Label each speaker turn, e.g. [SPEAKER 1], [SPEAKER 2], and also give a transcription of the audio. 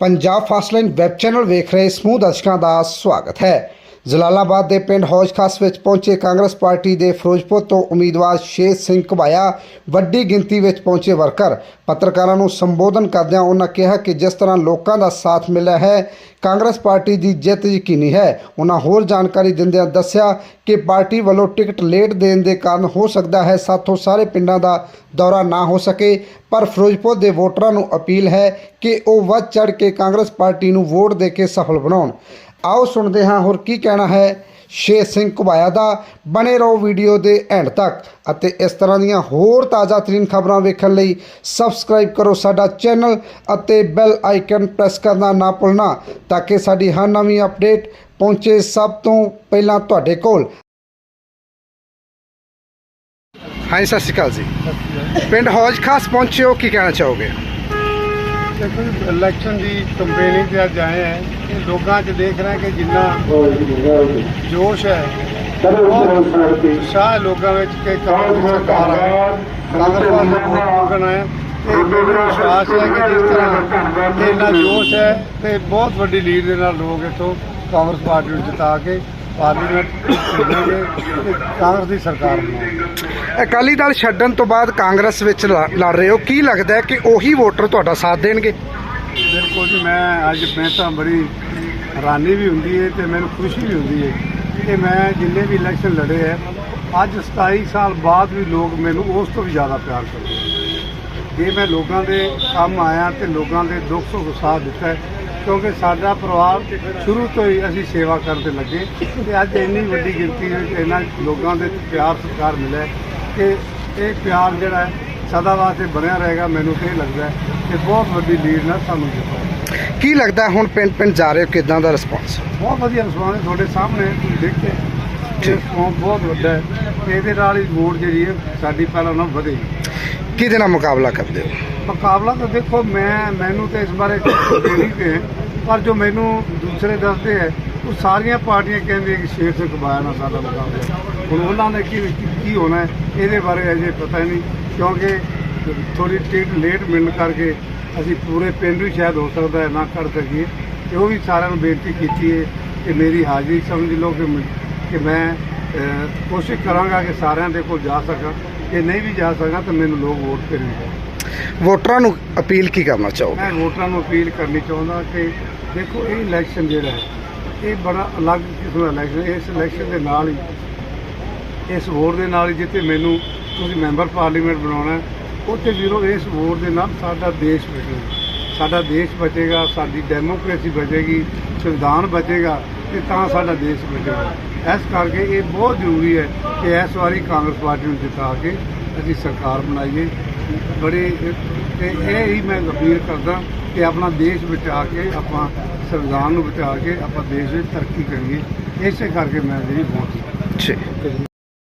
[SPEAKER 1] Punjab ਫਾਸਟਲਾਈਨ web channel ਵੇਖ ਰਹੇ ਸਮੂਹ ਦਰਸ਼ਕਾਂ ਦਾ ਸਵਾਗਤ ਹੈ। ਜਲਾਲਾਬਾਦ ਦੇ ਪਿੰਡ ਹੌਜ ਵਿੱਚ ਪਹੁੰਚੇ ਕਾਂਗਰਸ ਪਾਰਟੀ ਦੇ ਫਿਰੋਜ਼ਪੁਰ ਤੋਂ ਉਮੀਦਵਾਰ ਸ਼ੇਰ ਸਿੰਘ ਘਬਾਇਆ। ਵੱਡੀ ਗਿਣਤੀ ਵਿੱਚ ਪਹੁੰਚੇ ਵਰਕਰ। ਪੱਤਰਕਾਰਾਂ ਨੂੰ ਸੰਬੋਧਨ ਕਰਦਿਆਂ ਉਹਨਾਂ ਕਿਹਾ ਕਿ ਜਿਸ ਤਰ੍ਹਾਂ ਲੋਕਾਂ ਦਾ ਸਾਥ ਮਿਲਿਆ ਹੈ, ਕਾਂਗਰਸ ਪਾਰਟੀ ਦੀ ਜਿੱਤ ਯਕੀਨੀ ਹੈ। ਉਹਨਾਂ ਹੋਰ ਜਾਣਕਾਰੀ ਦਿੰਦਿਆਂ ਦੱਸਿਆ ਕਿ ਪਾਰਟੀ ਵੱਲੋਂ ਟਿਕਟ ਲੇਟ ਦੇਣ ਦੇ ਕਾਰਨ ਹੋ ਸਕਦਾ ਹੈ ਸਾਥੋਂ ਸਾਰੇ ਪਿੰਡਾਂ ਦਾ ਦੌਰਾ ਨਾ ਹੋ ਸਕੇ। ਪਰ ਫਿਰੋਜ਼ਪੁਰ ਦੇ ਵੋਟਰਾਂ ਨੂੰ ਅਪੀਲ ਹੈ ਕਿ ਉਹ ਵੱਧ ਚੜ ਕੇ ਕਾਂਗਰਸ ਪਾਰਟੀ ਨੂੰ ਵੋਟ ਦੇ ਕੇ ਸਫਲ ਬਣਾਉਣ। ਆਓ ਸੁਣਦੇ ਹਾਂ ਹੋਰ ਕੀ ਕਹਿਣਾ ਹੈ। ਸ਼ੇਰ ਸਿੰਘ ਘੁਬਾਇਆ ਦਾ ਬਣੇ ਰਹੋ ਵੀਡੀਓ ਦੇ ਐਂਡ ਤੱਕ। ਅਤੇ ਇਸ ਤਰ੍ਹਾਂ ਦੀਆਂ ਹੋਰ ਤਾਜ਼ਾ ਤਰੀਨ ਖਬਰਾਂ ਵੇਖਣ ਲਈ ਸਬਸਕ੍ਰਾਈਬ ਕਰੋ ਸਾਡਾ ਚੈਨਲ ਅਤੇ ਬੈਲ ਆਈਕਨ ਪ੍ਰੈਸ ਕਰਨਾ ਨਾ ਭੁੱਲਣਾ ਤਾਂ ਕਿ ਸਾਡੀ ਹਰ ਨਵੀਂ ਅਪਡੇਟ ਪਹੁੰਚੇ ਸਭ ਤੋਂ ਪਹਿਲਾਂ ਤੁਹਾਡੇ ਕੋਲ। ਹਾਂਜੀ ਸਤਿ ਸ਼੍ਰੀ ਅਕਾਲ ਜੀ। ਪਿੰਡ ਹੌਜ ਖਾਸ ਪਹੁੰਚੇ ਹੋ ਕੀ ਕਹਿਣਾ ਚਾਹੋਗੇ?
[SPEAKER 2] ਦੇਖੋ ਇਲੈਕਸ਼ਨ ਦੀ ਕੰਪੇਨਿੰਗ ਤੇ ਅੱਜ ਆਏ ਹੈ। ਇਹ ਲੋਕਾਂ 'ਚ ਦੇਖ ਰਹੇ ਕਿ ਜਿੰਨਾ ਜੋਸ਼ ਹੈ, ਬਹੁਤ ਉਤਸ਼ਾਹ ਹੈ ਲੋਕਾਂ ਵਿੱਚ ਕਿ ਕਾਂਗਰਸ ਦੀ ਸਰਕਾਰ ਆ ਕਾਂਗਰਸ ਪਾਰਟੀ ਵੋਟ ਮੰਗਣ ਆਏ ਮੈਨੂੰ ਵਿਸ਼ਵਾਸ ਹੈ ਕਿ ਜਿਸ ਤਰ੍ਹਾਂ ਇਹ ਇੰਨਾ ਜੋਸ਼ ਹੈ ਤੇ ਬਹੁਤ ਵੱਡੀ ਲੀਡ ਦੇ ਨਾਲ ਲੋਕ ਇੱਥੋਂ ਕਾਂਗਰਸ ਪਾਰਟੀ ਨੂੰ ਜਿਤਾ ਕੇ ਪਾਰਲੀਮੈਂਟ ਭੇਜਣਗੇ ਤੇ ਕਾਂਗਰਸ ਦੀ ਸਰਕਾਰ ਬਣਾਉਣਗੇ
[SPEAKER 1] ਅਕਾਲੀ ਦਲ ਛੱਡਣ ਤੋਂ ਬਾਅਦ ਕਾਂਗਰਸ ਵਿੱਚ ਲ- ਲੜ ਰਹੇ ਹੋ। ਕੀ ਲੱਗਦਾ ਹੈ ਕਿ ਉਹੀ ਵੋਟਰ ਤੁਹਾਡਾ ਸਾਥ ਦੇਣਗੇ?
[SPEAKER 2] ਬਿਲਕੁਲ ਜੀ ਮੈਂ ਅੱਜ ਮੈਂ ਤਾਂ ਬੜੀ ਹੈਰਾਨੀ ਵੀ ਹੁੰਦੀ ਹੈ ਤੇ ਮੈਨੂੰ ਖੁਸ਼ੀ ਵੀ ਹੁੰਦੀ ਹੈ ਕਿ ਮੈਂ ਜਿੰਨੇ ਵੀ ਇਲੈਕਸ਼ਨ ਲੜੇ ਹੈ ਅੱਜ 27 ਸਾਲ ਬਾਅਦ ਵੀ ਲੋਕ ਮੈਨੂੰ ਉਸ ਤੋਂ ਵੀ ਜ਼ਿਆਦਾ ਪਿਆਰ ਕਰਦੇ ਹੈ। ਜੇ ਮੈਂ ਲੋਕਾਂ ਦੇ ਕੰਮ ਆਇਆ ਤੇ ਲੋਕਾਂ ਦੇ ਦੁੱਖ ਸੁੱਖ ਸਾਥ ਦਿੱਤਾ ਹੈ ਕਿਉਂਕਿ ਸਾਡਾ ਪਰਿਵਾਰ ਸ਼ੁਰੂ ਤੋਂ ਹੀ ਅਸੀਂ ਸੇਵਾ ਕਰਨ ਤੇ ਲੱਗੇ ਤੇ ਅੱਜ ਇੰਨੀ ਵੱਡੀ ਗਿਣਤੀ ਵਿੱਚ ਇਹਨਾਂ ਲੋਕਾਂ ਦੇ ਪਿਆਰ ਸਤਿਕਾਰ ਮਿਲਿਆ ਕਿ ਇਹ ਪਿਆਰ ਜਿਹੜਾ ਸਦਾ ਵਾਸਤੇ ਬਣਿਆ ਰਹੇਗਾ ਮੈਨੂੰ ਤੇ ਇਹ ਲੱਗਦਾ ਕਿ ਬਹੁਤ ਵੱਡੀ ਲੀਡ ਨਾਲ ਸਾਨੂੰ ਜਿੱਤਿਆ
[SPEAKER 1] ਕੀ ਲੱਗਦਾ ਹੁਣ ਪਿੰਡ ਪਿੰਡ ਜਾ ਰਹੇ ਹੋ ਕਿਦਾਂ ਦਾ ਰਿਸਪਾਂਸ
[SPEAKER 2] ਬਹੁਤ ਵਧੀਆ ਰਿਸਪਾਂਸ ਤੁਹਾਡੇ ਸਾਹਮਣੇ ਤੁਸੀਂ ਦੇਖੇ ਇਹ ਰਿਸਪਾਂਸ ਬਹੁਤ ਵੱਡਾ ਹੈ। ਇਹਦੇ ਨਾਲ ਹੀ ਵੋਟ ਜਿਹੜੀ ਹੈ ਸਾਡੀ ਪਹਿਲਾਂ ਨਾਲੋਂ ਵਧੇਗੀ।
[SPEAKER 1] ਕਿਹਦੇ ਨਾਲ ਮੁਕਾਬਲਾ ਕਰਦੇ ਹੋ?
[SPEAKER 2] ਮੁਕਾਬਲਾ ਤਾਂ ਦੇਖੋ, ਮੈਂ, ਮੈਨੂੰ ਤੇ ਇਸ ਬਾਰੇ ਨਹੀਂ ਕਿ ਪਰ ਜੋ ਮੈਨੂੰ ਦੂਸਰੇ ਦੱਸਦੇ ਹੈ, ਉਹ ਸਾਰੀਆਂ ਪਾਰਟੀਆਂ ਕਹਿੰਦੇ ਕਿ ਸ਼ੇਰ ਸਿੰਘ ਕਬਾਇਆ ਨਾਲ ਸਾਡਾ ਮੁਕਾਬਲਾ ਹੁਣ ਉਹਨਾਂ ਨੇ ਕੀ ਕੀ ਹੋਣਾ ਇਹਦੇ ਬਾਰੇ ਅਜੇ ਪਤਾ ਹੀ ਨਹੀਂ, ਕਿਉਂਕਿ ਥੋੜੀ ਟਿਕਟ ਲੇਟ ਮਿਲਣ ਕਰਕੇ ਅਸੀਂ ਪੂਰੇ ਪਿੰਡ ਵੀ ਸ਼ਾਇਦ ਹੋ ਸਕਦਾ ਹੈ, ਨਾ ਕਰ ਸਕੀਏ। ਤੇ ਉਹ ਵੀ ਸਾਰਿਆਂ ਨੂੰ ਬੇਨਤੀ ਕੀਤੀ ਹੈ ਕਿ ਮੇਰੀ ਹਾਜ਼ਰੀ ਸਮਝ ਲਓ ਕਿ ਮੈਂ- ਕਿ ਮੈਂ ਕੋਸ਼ਿਸ਼ ਕਰਾਂਗਾ ਕਿ ਸਾਰਿਆਂ ਦੇ ਕੋਲ ਜਾ ਸਕਾਂ। ਜੇ ਨਹੀਂ ਵੀ ਜਾ ਸਕਾਂ ਤਾਂ ਮੈਨੂੰ ਲੋਕ ਵੋਟ ਕਰਨਗੇ
[SPEAKER 1] ਵੋਟਰਾਂ ਨੂੰ ਅਪੀਲ ਕੀ ਕਰਨਾ ਚਾਹੋਗੇ?
[SPEAKER 2] ਮੈਂ ਵੋਟਰਾਂ ਨੂੰ ਅਪੀਲ ਕਰਨੀ ਚਾਹੁੰਦਾ ਕਿ ਦੇਖੋ, ਇਹ ਇਲੈਕਸ਼ਨ ਜਿਹੜਾ ਹੈ, ਇਹ ਬੜਾ ਅਲੱਗ ਕਿਸਮ ਦਾ ਇਲੈਕਸ਼ਨ ਹੈ। ਇਸ ਇਲੈਕਸ਼ਨ ਦੇ ਨਾਲ ਹੀ, ਇਸ ਵੋਟ ਦੇ ਨਾਲ ਹੀ ਜਿੱਥੇ ਮੈਨੂੰ ਤੁਸੀਂ ਮੈਂਬਰ ਪਾਰਲੀਮੈਂਟ ਬਣਾਉਣਾ ਉੱਥੇ ਵੀਰੋ ਇਸ ਵੋਟ ਦੇ ਨਾਲ ਸਾਡਾ ਦੇਸ਼ ਬਚੇਗਾ। ਸਾਡਾ ਦੇਸ਼ ਬਚੇਗਾ, ਸਾਡੀ ਡੈਮੋਕ੍ਰੇਸੀ ਬਚੇਗੀ, ਸੰਵਿਧਾਨ ਬਚੇਗਾ ਤੇ ਤਾਂ ਸਾਡਾ ਦੇਸ਼ ਬਚੇਗਾ। ਇਸ ਕਰਕੇ ਇਹ ਬਹੁਤ ਜ਼ਰੂਰੀ ਹੈ ਕਿ ਇਸ ਵਾਰੀ ਕਾਂਗਰਸ ਪਾਰਟੀ ਨੂੰ ਜਿਤਾ ਕੇ ਅਸੀਂ ਸਰਕਾਰ ਬਣਾਈਏ। ਬੜੇ ਤੇ ਇਹ ਹੀ ਮੈਂ ਅਪੀਲ ਕਰਦਾ ਕਿ ਆਪਣਾ ਦੇਸ਼ ਬਚਾ ਕੇ, ਆਪਾਂ ਸੰਵਿਧਾਨ ਨੂੰ ਬਚਾ ਕੇ, ਆਪਾਂ ਦੇਸ਼ ਵਿੱਚ ਤਰੱਕੀ ਕਰੀਏ। ਇਸੇ ਕਰਕੇ ਮੈਂ ਜਿਹੜੀ ਵੋਟ
[SPEAKER 1] ਠੀਕ